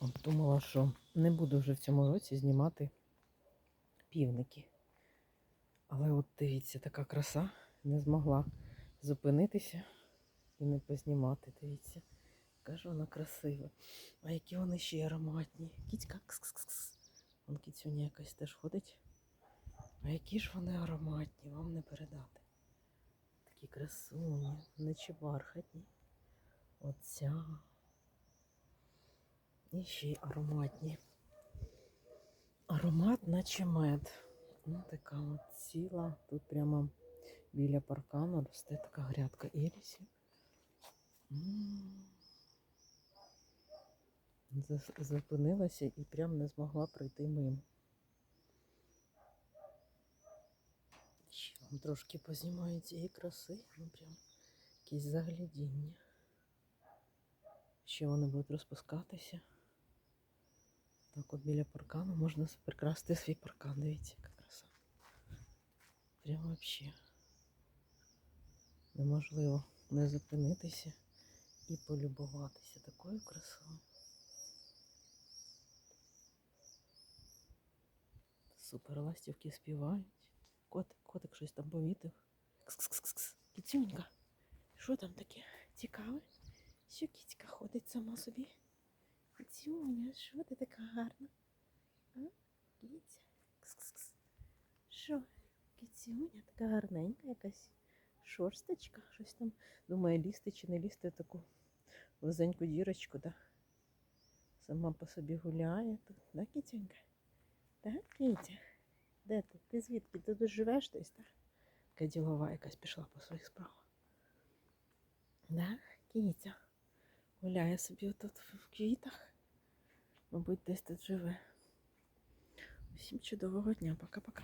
Думала, що не буду вже в цьому році знімати півники. Але от дивіться, така краса не змогла зупинитися і не познімати. Дивіться, яка ж вона красива. А які вони ще й ароматні. Кіцька кс-кс-кс. Вон кіцюня якась теж ходить. А які ж вони ароматні, вам не передати. Такі красуні, наче бархатні. Оця. І ще й ароматні. Аромат, наче мед. Ну, така от ціла. Тут прямо біля паркану росте така грядка ірісів. Зупинилася і прям не змогла пройти мимо. Ще вам трошки познімаю цієї краси. Ну прям якісь заглядіння. Ще вони будуть розпускатися. Так от біля паркану можна прикрасти свій паркан. Дивіться, яка краса. Прям вообще неможливо не зупинитися і полюбуватися такою красою. Супер ластівки співають. Котик, котик щось там повітив. Кс-кс-кс-кс. Кіцюнька, що там таке? Цікаве? Що кіцька ходить сама собі? Кіцюня, що ти така гарна? А? Кіця? Кс-кс-кс. Що? Кіцюня така гарненька якась. Шорсточка, щось там. Думає, лізти чи не лізти таку вузеньку дірочку, да? Сама по собі гуляє тут, да, кіцюнька? Так, Кітя? Де ти? Ти звідки? Ти тут живеш десь, так? Така ділова якась пішла по своїх справах. Да, Кітя? Гуляє собі тут в квітах. Мабуть, десь тут живе. Усім чудового дня. Пока-пока.